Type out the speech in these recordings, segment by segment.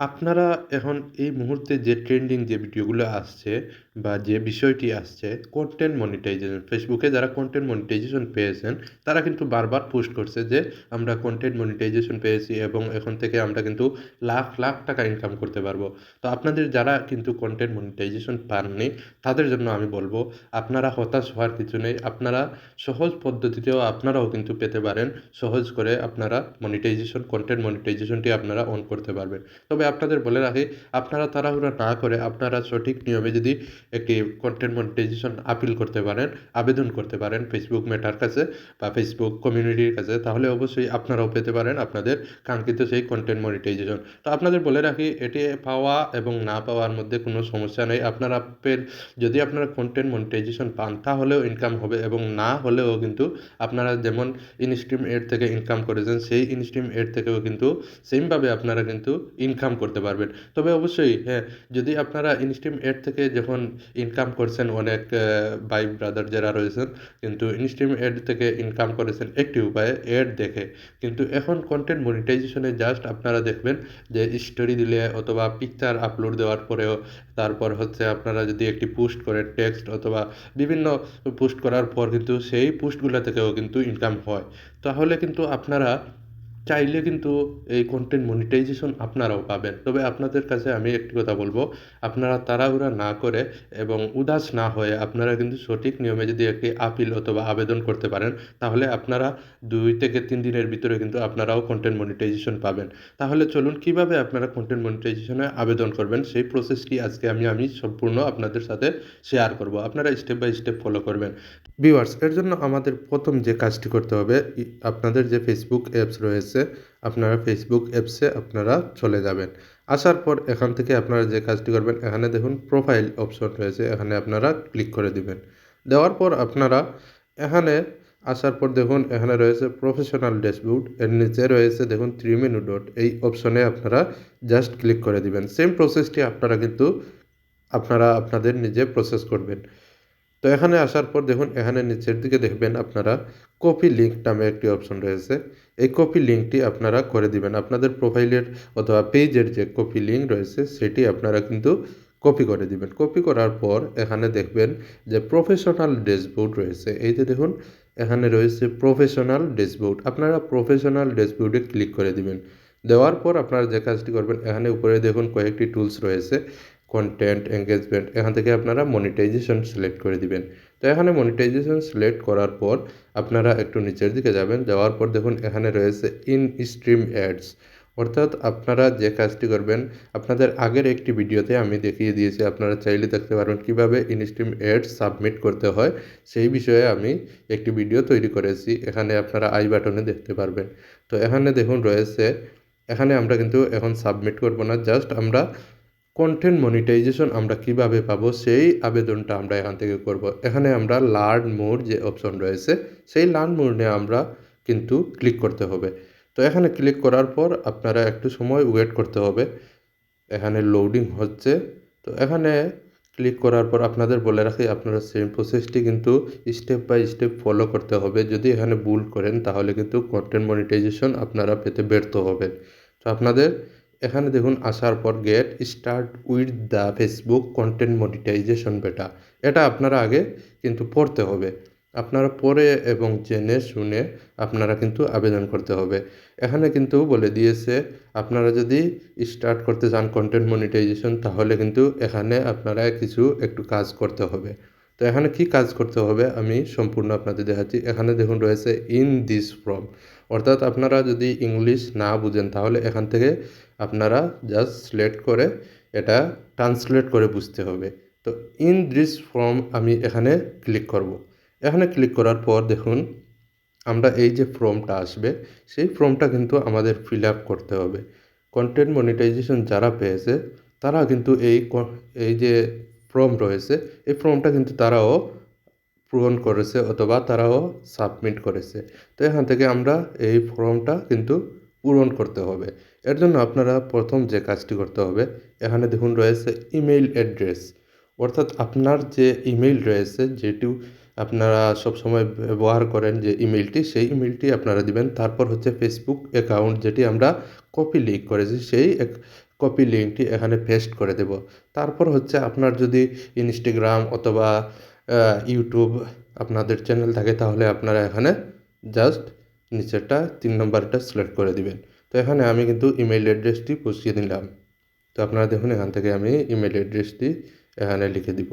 আপনারা এখন এই মুহূর্তে যে ট্রেন্ডিং যে ভিডিওগুলো আসছে বা যে বিষয়টি আসছে কন্টেন্ট মনিটাইজেশন। ফেসবুকে যারা কন্টেন্ট মনিটাইজেশন পেয়েছেন তারা কিন্তু বারবার পোস্ট করছে যে আমরা কন্টেন্ট মনিটাইজেশন পেয়েছি এবং এখন থেকে আমরা কিন্তু লাখ, লাখ টাকা ইনকাম করতে পারব। তো আপনাদের যারা কিন্তু কন্টেন্ট মনিটাইজেশন পাননি তাদের জন্য আমি বলব আপনারা হতাশ হওয়ার কিছু নেই। আপনারা সহজ পদ্ধতিতেও আপনারাও কিন্তু পেতে পারেন। সহজ করে আপনারা মনিটাইজেশন কন্টেন্ট মনিটাইজেশনটি আপনারা অন করতে পারবেন। তবে আপনাদের বলে রাখি আপনারা তাড়াহুড়া না করে আপনারা সঠিক নিয়মে যদি একটি কনটেন্ট মনিটাইজেশন আপিল করতে পারেন, আবেদন করতে পারেন ফেসবুক মেটার কাছে বা ফেসবুক কমিউনিটির কাছে তাহলে অবশ্যই আপনারাও পেতে পারেন আপনাদের কাঙ্ক্ষিত সেই কনটেন্ট মনিটাইজেশন। তো আপনাদের বলে রাখি এটি পাওয়া এবং না পাওয়ার মধ্যে কোনো সমস্যা নেই। আপনারা যদি আপনারা কন্টেন্ট মনিটাইজেশন পান তাহলেও ইনকাম হবে এবং না হলেও কিন্তু আপনারা যেমন ইনস্ট্রিম এড থেকে ইনকাম করেছেন সেই ইনস্ট্রিম এড থেকেও কিন্তু সেমভাবে আপনারা কিন্তু ইনকাম করতে পারবেন। তবে অবশ্যই হ্যাঁ, যদি আপনারা ইনস্ট্রিম এড থেকে যখন ইনকাম করছেন অনেক ভাই ব্রাদার যারা রয়েছেন কিন্তু ইনস্ট্রিম এড থেকে ইনকাম করেছেন একটি উপায়ে এড দেখে। কিন্তু এখন কনটেন্ট মনিটাইজেশনে জাস্ট আপনারা দেখবেন যে স্টোরি দিলে অথবা পিকচার আপলোড দেওয়ার পরেও তারপর হচ্ছে আপনারা যদি একটি পোস্ট করেন টেক্সট অথবা বিভিন্ন পোস্ট করার পর কিন্তু সেই পোস্টগুলা থেকেও কিন্তু ইনকাম হয়। তাহলে কিন্তু আপনারা চাইলে কিন্তু এই কন্টেন্ট মনিটাইজেশন আপনারাও পাবেন। তবে আপনাদের কাছে আমি একটি কথা বলব আপনারা তাড়াহুড়া না করে এবং উদাস না হয়ে আপনারা কিন্তু সঠিক নিয়মে যদি একটি আপিল অথবা আবেদন করতে পারেন, তাহলে আপনারা দুই থেকে তিন দিনের ভিতরে কিন্তু আপনারাও কন্টেন্ট মনিটাইজেশন পাবেন। তাহলে চলুন কীভাবে আপনারা কন্টেন্ট মনিটাইজেশনে আবেদন করবেন সেই প্রসেসটি আজকে আমি আমি সম্পূর্ণ আপনাদের সাথে শেয়ার করব। আপনারা স্টেপ বাই স্টেপ ফলো করবেন। ভিউয়ার্স এর জন্য আমাদের প্রথম যে কাজটি করতে হবে আপনাদের যে ফেসবুক অ্যাপস রয়েছে, আপনারা ফেসবুক অ্যাপসে আপনারা চলে যাবেন। আসার পর এখান থেকে আপনারা যে কাজটি করবেন, এখানে দেখুন প্রোফাইল অপশন রয়েছে, এখানে আপনারা ক্লিক করে দিবেন। দেওয়ার পর আপনারা এখানে আসার পর দেখুন, এখানে রয়েছে প্রফেশনাল ড্যাশবোর্ড এর নিচে রয়েছে দেখুন 3 মেনু ডট এই অপশনে আপনারা জাস্ট ক্লিক করে দিবেন। সেম প্রসেসটি আপনারা কিন্তু আপনারা আপনাদের নিজে প্রসেস করবেন। তো এখানে আসার পর দেখুন, এখানে নিচের দিকে দেখবেন আপনারা কপি লিঙ্ক নামে একটি অপশন রয়েছে। এই কপি লিঙ্কটি আপনারা করে দিবেন। আপনাদের প্রোফাইলের অথবা পেজের যে কপি লিঙ্ক রয়েছে, সেটি আপনারা কিন্তু কপি করে দিবেন। কপি করার পর এখানে দেখবেন যে প্রফেশনাল ড্যাশবোর্ড রয়েছে। এই যে দেখুন, এখানে রয়েছে প্রফেশনাল ড্যাশবোর্ড। আপনারা প্রফেশনাল ড্যাশবোর্ডে ক্লিক করে দিবেন। দেওয়ার পর আপনারা যে কাজটি করবেন, এখানে উপরে দেখুন কয়েকটি টুলস রয়েছে। কন্টেন্ট এঙ্গেজমেন্ট এখান থেকে আপনারা মনিটাইজেশন সিলেক্ট করে দিবেন। তো এখানে মনিটাইজেশন সিলেক্ট করার পর আপনারা একটু নিচের দিকে যাবেন। যাওয়ার পর দেখুন এখানে রয়েছে ইন স্ট্রিম অ্যাডস অর্থাৎ আপনারা যে কাজটি করবেন, আপনাদের আগের একটি ভিডিওতে আমি দেখিয়ে দিয়েছি, আপনারা চাইলে দেখতে পারবেন কীভাবে ইনস্ট্রিম অ্যাডস সাবমিট করতে হয় সেই বিষয়ে আমি একটি ভিডিও তৈরি করেছি। এখানে আপনারা আই বাটনে দেখতে পারবেন। তো এখানে দেখুন রয়েছে, এখানে আমরা কিন্তু এখন সাবমিট করব না, জাস্ট আমরা কনটেন্ট মনিটাইজেশন আমরা কীভাবে পাবো, সেই আবেদনটা আমরা এখান থেকে করব। এখানে আমরা লার্ন মোর যে অপশন রয়েছে, সেই লার্ন নিয়ে আমরা কিন্তু ক্লিক করতে হবে। তো এখানে ক্লিক করার পর আপনারা একটু সময় ওয়েট করতে হবে। এখানে লোডিং হচ্ছে। তো এখানে ক্লিক করার পর আপনাদের বলে রাখি, আপনারা সেম প্রসেসটি কিন্তু স্টেপ বাই স্টেপ ফলো করতে হবে। যদি এখানে ভুল করেন, তাহলে কিন্তু কনটেন্ট মনিটাইজেশন আপনারা পেতে ব্যর্থ হবেন। তো আপনাদের এখানে দেখুন, আসার পর get start with the Facebook content monetisation beta এটা আপনারা আগে কিন্তু পড়তে হবে। আপনারা পড়ে এবং জেনে শুনে আপনারা কিন্তু আবেদন করতে হবে। এখানে কিন্তু বলে দিয়েছে, আপনারা যদি স্টার্ট করতে চান কন্টেন্ট মনিটাইজেশন তাহলে কিন্তু এখানে আপনারা কিছু একটু কাজ করতে হবে। তো এখানে কী কাজ করতে হবে, আমি সম্পূর্ণ আপনাদের দেখাচ্ছি। এখানে দেখুন, রয়েছে ইন দিস ফর্ম অর্থাৎ আপনারা যদি ইংলিশ না বুঝেন, তাহলে এখান থেকে আপনারা জাস্ট সিলেক্ট করে এটা ট্রান্সলেট করে বুঝতে হবে। তো ইন দিস ফর্ম আমি এখানে ক্লিক করব। এখানে ক্লিক করার পর দেখুন, আমরা এই যে ফর্মটা আসবে, সেই ফর্মটা কিন্তু আমাদের ফিল আপ করতে হবে। কন্টেন্ট মনিটাইজেশন যারা পেয়েছে, তারা কিন্তু এই এই যে ফর্ম রয়েছে, এই ফর্মটা কিন্তু তারাও পূরণ করেছে অথবা তারাও সাবমিট করেছে। তো এখান থেকে আমরা এই ফর্মটা কিন্তু পূরণ করতে হবে। এর জন্য আপনারা প্রথম যে কাজটি করতে হবে, এখানে দেখুন রয়েছে ইমেইল অ্যাড্রেস অর্থাৎ আপনার যে ইমেইল রয়েছে, যেটি আপনারা সবসময় ব্যবহার করেন যে ইমেলটি সেই ইমেলটি আপনারা দিবেন তারপর হচ্ছে ফেসবুক অ্যাকাউন্ট যেটি আমরা কপি লিঙ্ক করেছি, সেই কপি লিঙ্কটি এখানে পেস্ট করে দেব তারপর হচ্ছে আপনার যদি ইনস্টাগ্রাম অথবা ইউটিউব আপনাদের চ্যানেল থাকে, তাহলে আপনারা এখানে জাস্ট নিচেরটা তিন নম্বরটা সিলেক্ট করে দিবেন। তো এখানে আমি কিন্তু ইমেল অ্যাড্রেসটি বসিয়ে দিলাম। তো আপনারা দেখুন, এখান থেকে আমি ইমেল অ্যাড্রেসটি এখানে লিখে দিব।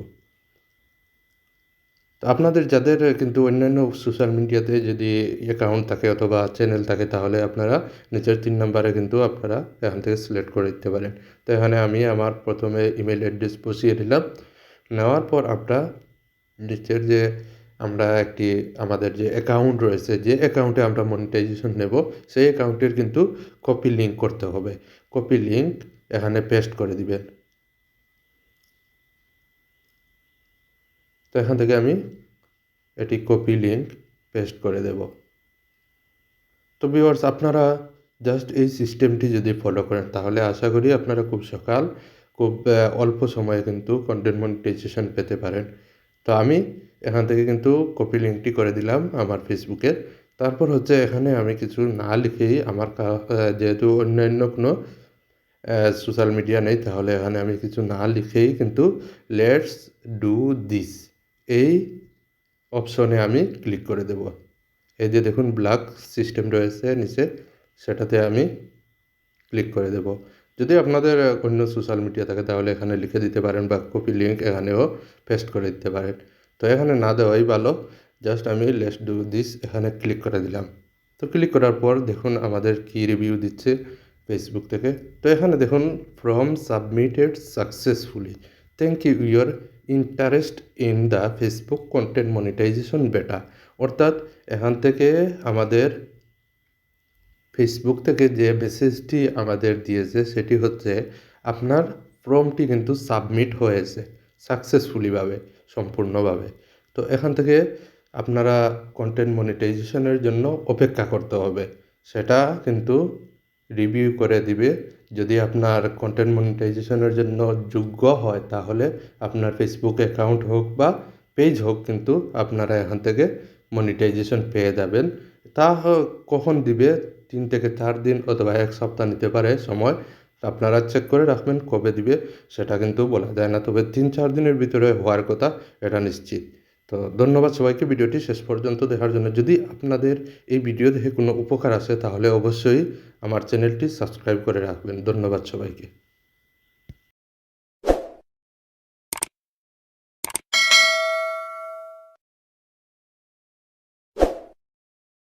তো আপনাদের যাদের কিন্তু অন্যান্য সোশ্যাল মিডিয়াতে যদি অ্যাকাউন্ট থাকে অথবা চ্যানেল থাকে, তাহলে আপনারা নিচের তিন নম্বরে কিন্তু আপনারা এখান থেকে সিলেক্ট করে দিতে পারেন। তো এখানে আমি আমার প্রথমে ইমেল অ্যাড্রেস বসিয়ে দিলাম। নেওয়ার পর আমরা নিচের যে আমরা একটি আমাদের যে অ্যাকাউন্ট রয়েছে, যে অ্যাকাউন্টে আমরা মনিটাইজেশন নেব, সেই অ্যাকাউন্টের কিন্তু কপি লিঙ্ক করতে হবে। কপি লিঙ্ক এখানে পেস্ট করে দিবেন। তো এখান থেকে আমি এটি কপি লিঙ্ক পেস্ট করে দেব। তো ভিউয়ার্স আপনারা জাস্ট এই সিস্টেমটি যদি ফলো করেন, তাহলে আশা করি আপনারা খুব সকাল, খুব অল্প সময়ে কিন্তু কন্টেন্ট মনিটাইজেশন পেতে পারেন। তো আমি এখান থেকে কিন্তু কপি লিঙ্কটি করে দিলাম আমার ফেসবুকে তারপর হচ্ছে এখানে আমি কিছু না লিখেই আমার যেহেতু অন্যান্য কোনো সোশ্যাল মিডিয়া নেই, তাহলে এখানে আমি কিছু না লিখেই কিন্তু লেটস ডু দিস এই অপশনে আমি ক্লিক করে দেব। এই যে দেখুন ব্ল্যাক সিস্টেম রয়েছে নিচে, সেটাতে আমি ক্লিক করে দেব। যদি আপনাদের অন্য সোশ্যাল মিডিয়া থাকে, তাহলে এখানে লিখে দিতে পারেন বা কপি লিঙ্ক এখানেও পেস্ট করে দিতে পারেন। তো এখানে না দেওয়াই ভালো। জাস্ট আমি লেটস ডু দিস এখানে ক্লিক করে দিলাম। তো ক্লিক করার পর দেখুন আমাদের কি রিভিউ দিচ্ছে ফেসবুক থেকে। তো এখানে দেখুন from submitted successfully thank you your interest in the Facebook content monetisation beta অর্থাৎ এখান থেকে আমাদের ফেসবুক থেকে যে মেসেজটি আমাদের দিয়েছে, সেটি হচ্ছে, আপনার ফর্মটি কিন্তু সাবমিট হয়েছে সাকসেসফুলিভাবে সম্পূর্ণভাবে। তো এখান থেকে আপনারা কন্টেন্ট মনিটাইজেশনের জন্য অপেক্ষা করতে হবে। সেটা কিন্তু রিভিউ করে দিবে। যদি আপনার কন্টেন্ট মনিটাইজেশনের জন্য যোগ্য হয়, তাহলে আপনার ফেসবুক অ্যাকাউন্ট হোক বা পেজ হোক, কিন্তু আপনারা এখান থেকে মনিটাইজেশন পেয়ে যাবেন। তা কখন দিবে? তিন থেকে চার দিন অথবা এক সপ্তাহ নিতে পারে সময় আপনারা চেক করে রাখবেন কবে দিবে সেটা কিন্তু বলা যায় না। তবে তিন চার দিনের ভিতরে হওয়ার কথা, এটা নিশ্চিত। তো ধন্যবাদ সবাইকে, ভিডিওটি শেষ পর্যন্ত দেখার জন্য। যদি আপনাদের এই ভিডিও দেখে কোনো উপকার আসে, তাহলে অবশ্যই আমার চ্যানেলটি সাবস্ক্রাইব করে রাখবেন। ধন্যবাদ সবাইকে।